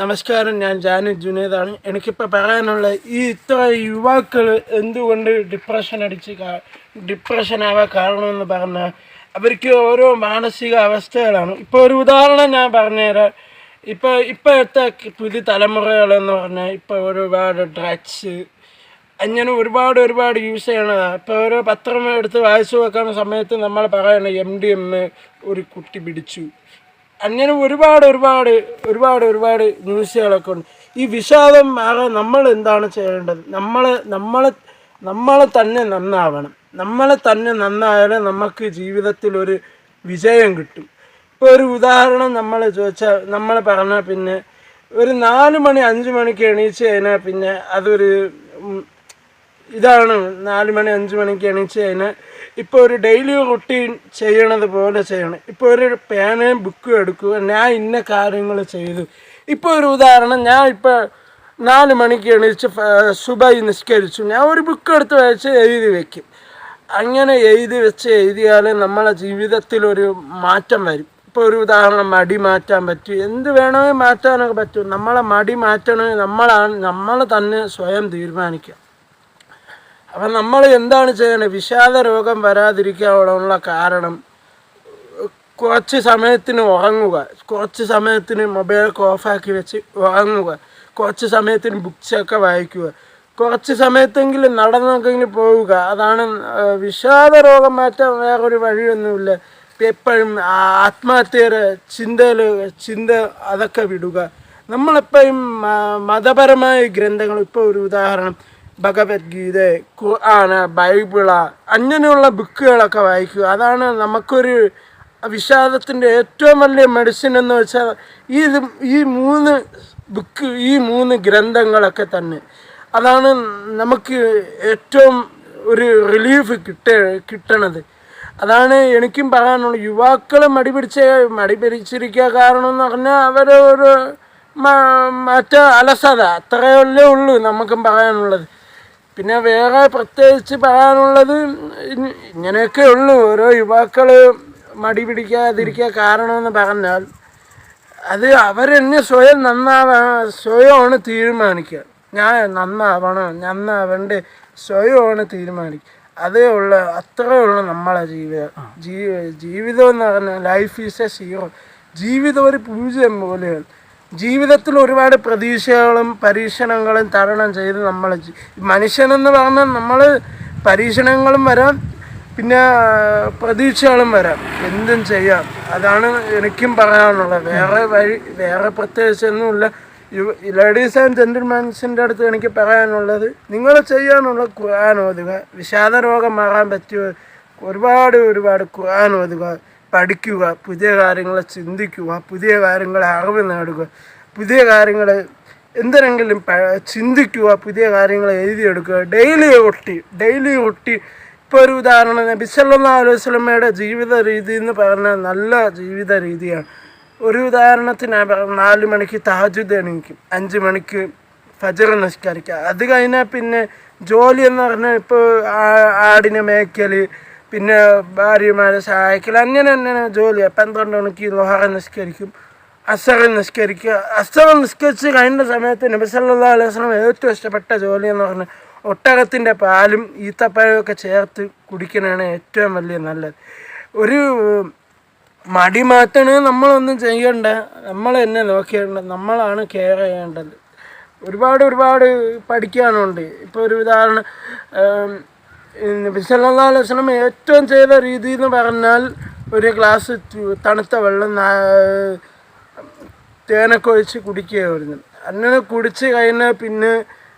നമസ്കാരം ഞാൻ ജാനു ജുനേദാണ്. എനിക്കിപ്പോൾ പറയാനുള്ള ഈ ഇത്ര യുവാക്കൾ എന്തുകൊണ്ട് ഡിപ്രഷൻ അടിച്ച് ഡിപ്രഷൻ ആവാൻ കാരണമെന്ന് പറഞ്ഞാൽ അവർക്ക് ഓരോ മാനസിക അവസ്ഥകളാണ്. ഇപ്പോൾ ഒരു ഉദാഹരണം ഞാൻ പറഞ്ഞുതരാം. ഇപ്പോൾ ഇപ്പോഴത്തെ പുതിയ തലമുറകളെന്ന് പറഞ്ഞാൽ ഇപ്പോൾ ഒരുപാട് ഡ്രഗ്സ് അങ്ങനെ ഒരുപാട് ഒരുപാട് യൂസ് ചെയ്യണതാണ് ഇപ്പോൾ ഓരോ പത്രം എടുത്ത് വായിച്ചു വെക്കുന്ന സമയത്ത് നമ്മൾ പറയണം എം ഡി എം ഒരു കുട്ടി പിടിച്ചു. അങ്ങനെ ഒരുപാട് ഒരുപാട് ഒരുപാട് ഒരുപാട് ന്യൂസുകളൊക്കെ ഉണ്ട്. ഈ വിഷാദം ആകെ നമ്മൾ എന്താണ് ചെയ്യേണ്ടത്? നമ്മൾ നമ്മൾ നമ്മൾ തന്നെ നന്നാവണം. നമ്മളെ തന്നെ നന്നായാലേ നമുക്ക് ജീവിതത്തിൽ ഒരു വിജയം കിട്ടും. ഇപ്പോൾ ഒരു ഉദാഹരണം നമ്മൾ ചോദിച്ചാൽ നമ്മൾ പറഞ്ഞാൽ പിന്നെ ഒരു നാല് മണി അഞ്ച് മണിക്ക് എണീച്ച് കഴിഞ്ഞാൽ പിന്നെ അതൊരു ഇതാണ്. നാല് മണി അഞ്ച് മണിക്ക് എണീച്ച് കഴിഞ്ഞാൽ ഇപ്പോൾ ഒരു ഡെയിലി റുട്ടീൻ ചെയ്യണത് പോലെ ചെയ്യണം. ഇപ്പോൾ ഒരു പേനയും ബുക്കും എടുക്കുക ഞാൻ ഇന്ന കാര്യങ്ങൾ ചെയ്തു. ഇപ്പോൾ ഒരു ഉദാഹരണം ഞാൻ ഇപ്പോൾ നാല് മണിക്ക് എണീച്ച് സുബൈ നിസ്കരിച്ചു. ഞാൻ ഒരു ബുക്ക് എടുത്ത് വായിച്ച് എഴുതി വെക്കും. അങ്ങനെ എഴുതി വെച്ച് എഴുതിയാൽ നമ്മളെ ജീവിതത്തിൽ ഒരു മാറ്റം വരും. ഇപ്പോൾ ഒരു ഉദാഹരണം മടി മാറ്റാൻ പറ്റും. എന്ത് വേണമെങ്കിൽ മാറ്റാനൊക്കെ പറ്റും. നമ്മളെ മടി മാറ്റണമെങ്കിൽ നമ്മളാണ് നമ്മൾ തന്നെ സ്വയം തീരുമാനിക്കുക. അപ്പം നമ്മൾ എന്താണ് ചെയ്യേണ്ടത് വിഷാദ രോഗം വരാതിരിക്കാനുള്ള കാരണം കുറച്ച് സമയത്തിന് ഉറങ്ങുക. കുറച്ച് സമയത്തിന് മൊബൈലൊക്കെ ഓഫാക്കി വെച്ച് ഉറങ്ങുക. കുറച്ച് സമയത്തിന് ബുക്സൊക്കെ വായിക്കുക. കുറച്ച് സമയത്തെങ്കിലും നടന്നെങ്കിലും പോവുക. അതാണ് വിഷാദ രോഗം മാറ്റാൻ വേറൊരു വഴിയൊന്നുമില്ല. എപ്പോഴും ആത്മഹത്യയുടെ ചിന്തയിൽ ചിന്ത അതൊക്കെ വിടുക. നമ്മളെപ്പോഴും മതപരമായ ഗ്രന്ഥങ്ങൾ ഇപ്പോൾ ഒരു ഉദാഹരണം ഭഗവത്ഗീത ഖുർആാന് ബൈബിൾ അങ്ങനെയുള്ള ബുക്കുകളൊക്കെ വായിക്കുക. അതാണ് നമുക്കൊരു വിഷാദത്തിന്റെ ഏറ്റവും വലിയ മെഡിസിൻ എന്ന് വെച്ചാൽ ഈ ഈ മൂന്ന് ബുക്ക് ഈ മൂന്ന് ഗ്രന്ഥങ്ങളൊക്കെ തന്നെ. അതാണ് നമുക്ക് ഏറ്റവും ഒരു റിലീഫ് കിട്ട കിട്ടണത്. അതാണ് എനിക്കും പറയാനുള്ളത്. യുവാക്കൾ മടി പിടിച്ച മടി പിടിച്ചിരിക്കുക കാരണം എന്ന് പറഞ്ഞാൽ അവരൊരു മറ്റേ അലസത. അത്രയല്ലേ ഉള്ളൂ നമുക്കും പറയാനുള്ളത്. പിന്നെ വേറെ പ്രത്യേകിച്ച് പറയാനുള്ളത് ഇങ്ങനെയൊക്കെ ഉള്ളൂ. ഓരോ യുവാക്കൾ മടി പിടിക്കാതിരിക്കുക കാരണമെന്ന് പറഞ്ഞാൽ അത് അവരെന്നെ സ്വയം നന്നാവാ സ്വയമാണ് തീരുമാനിക്കുക. ഞാൻ നന്നാവണം നന്നാവണ്ട് സ്വയമാണ് തീരുമാനിക്കുക. അതേ ഉള്ള അത്രേ ഉള്ളൂ നമ്മളെ ജീവിതം ജീവിതം എന്ന് പറഞ്ഞാൽ ലൈഫ് ഈസ് എ സീറോ ജീവിതം ഒരു പൂജ്യം പോലെയാണ്. ജീവിതത്തിൽ ഒരുപാട് പ്രതീക്ഷകളും പരീക്ഷണങ്ങളും തരണം ചെയ്ത് നമ്മൾ മനുഷ്യനെന്ന് പറഞ്ഞാൽ നമ്മൾ പരീക്ഷണങ്ങളും വരാം പിന്നെ പ്രതീക്ഷകളും വരാം. എന്തും ചെയ്യാം. അതാണ് എനിക്കും പറയാനുള്ളത്. വേറെ വഴി വേറെ പ്രത്യേകിച്ചൊന്നുമില്ല. ലേഡീസ് ആൻഡ് ജെന്റിൽമാൻസിന്റെ അടുത്ത് എനിക്ക് പറയാനുള്ളത് നിങ്ങൾ ചെയ്യാനുള്ള ഖുർആൻ ഓതുക. വിഷാദ രോഗം മാറാൻ പറ്റിയ ഒരുപാട് ഒരുപാട് ഖുർആൻ ഓതുക. പഠിക്കുക പുതിയ കാര്യങ്ങളെ ചിന്തിക്കുക പുതിയ കാര്യങ്ങളെ അറിവ് നേടുക പുതിയ കാര്യങ്ങൾ എന്തിനെങ്കിലും ചിന്തിക്കുക പുതിയ കാര്യങ്ങൾ എഴുതിയെടുക്കുക. ഡെയിലി ഒട്ടി ഡെയിലി ഒട്ടി ഇപ്പോൾ ഒരു ഉദാഹരണം നബി സല്ലല്ലാഹു അലൈഹി വസല്ലമയുടെ ജീവിത രീതി എന്ന് പറഞ്ഞാൽ നല്ല ജീവിത രീതിയാണ്. ഒരു ഉദാഹരണത്തിന് നാല് മണിക്ക് താജുദ് എണീക്കും അഞ്ച് മണിക്ക് ഫജർ നിസ്കരിക്കുക. അത് കഴിഞ്ഞാൽ പിന്നെ ജോലി എന്ന് പറഞ്ഞാൽ ഇപ്പോൾ ആടിനെ മേയ്ക്കൽ പിന്നെ ഭാര്യമാരെ സഹായിക്കൽ അങ്ങനെ അങ്ങനെ ജോലിയാണ് പന്ത്രണ്ട് മണിക്ക് ലോഹറ നിസ്കരിക്കും? അസറ നിസ്കരിക്കുക? അസറ നിസ്കരിച്ച് കഴിഞ്ഞ സമയത്ത് നബിസല്ലാ അലൈഹി ഏറ്റവും ഇഷ്ടപ്പെട്ട ജോലി എന്ന് പറഞ്ഞാൽ ഒട്ടകത്തിന്റെ പാലും ഈത്തപ്പഴമൊക്കെ ചേർത്ത് കുടിക്കുന്നതാണ് ഏറ്റവും വലിയ നല്ലത്. ഒരു മടി മാറ്റണ നമ്മളൊന്നും ചെയ്യണ്ട. നമ്മൾ തന്നെ നോക്കിയേണ്ട നമ്മളാണ് കെയർ ചെയ്യേണ്ടത്. ഒരുപാട് ഒരുപാട് പഠിക്കാനുണ്ട്. ഇപ്പോൾ ഒരു ഉദാഹരണം നബിസല്ലാ അലൈഹി ഏറ്റവും ചെയ്ത രീതി എന്ന് പറഞ്ഞാൽ ഒരു ഗ്ലാസ് തണുത്ത വെള്ളം തേനൊക്കെ ഒഴിച്ച് കുടിക്കുകയായിരുന്നു. അങ്ങനെ കുടിച്ച് കഴിഞ്ഞാൽ പിന്നെ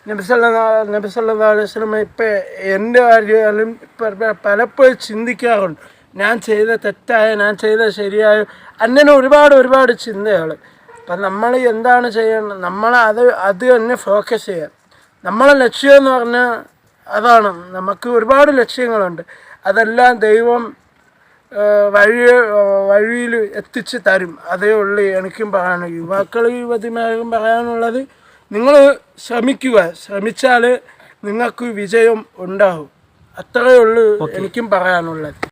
നബിസല്ലാ നബിസല്ലാ വസല്ലം ഇപ്പം എന്റെ കാര്യമായാലും ഇപ്പം പലപ്പോഴും ചിന്തിക്കാറുണ്ട്. ഞാൻ ചെയ്ത തെറ്റായ ഞാൻ ചെയ്ത ശരിയായ അങ്ങനെ ഒരുപാട് ഒരുപാട് ചിന്തകൾ. അപ്പം നമ്മൾ എന്താണ് ചെയ്യേണ്ടത്? നമ്മൾ അത് അത് തന്നെ ഫോക്കസ് ചെയ്യുക നമ്മളെ ലക്ഷ്യം എന്ന് പറഞ്ഞാൽ അതാണ്. നമുക്ക് ഒരുപാട് ലക്ഷ്യങ്ങളുണ്ട്. അതെല്ലാം ദൈവം വഴി വഴിയിൽ എത്തിച്ച് തരും. അതേ ഉള്ളൂ എനിക്കും പറയാനുള്ളത്. യുവാക്കൾ യുവതിമാരും പറയാനുള്ളത് നിങ്ങൾ ശ്രമിക്കുക. ശ്രമിച്ചാൽ നിങ്ങൾക്ക് വിജയം ഉണ്ടാവും. അത്രയേ ഉള്ളൂ എനിക്കും പറയാനുള്ളത്.